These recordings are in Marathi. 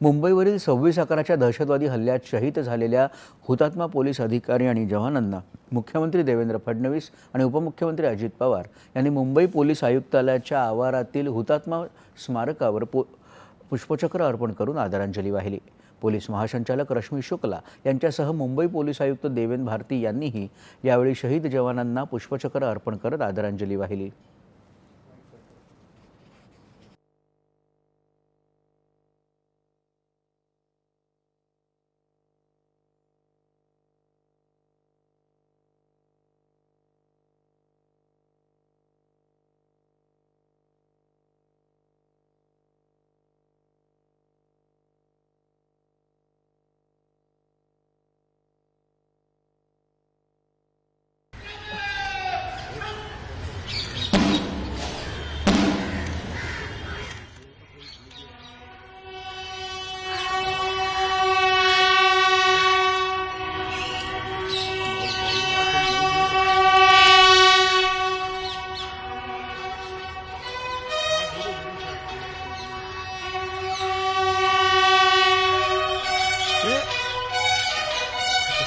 मुंबईवरील सव्वीस अकराच्या दहशतवादी हल्ल्यात शहीद झालेल्या हुतात्मा पोलीस अधिकारी आणि जवानांना मुख्यमंत्री देवेंद्र फडणवीस आणि उपमुख्यमंत्री अजित पवार यांनी मुंबई पोलीस आयुक्तालयाच्या आवारातील हुतात्मा स्मारकावर पो पुष्पचक्र अर्पण करून आदरांजली वाहिली. पोलीस महासंचालक रश्मी शुक्ला यांच्यासह मुंबई पोलीस आयुक्त देवेंद्र भारती यांनीही यावेळी शहीद जवानांना पुष्पचक्र अर्पण करत आदरांजली वाहिली.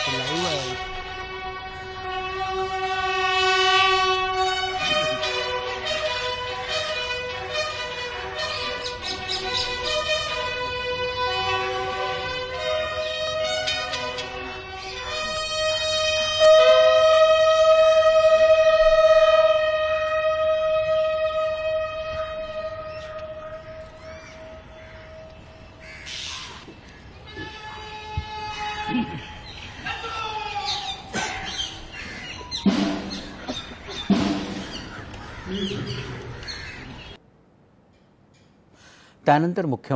Slowly. त्यानंतर मुख्य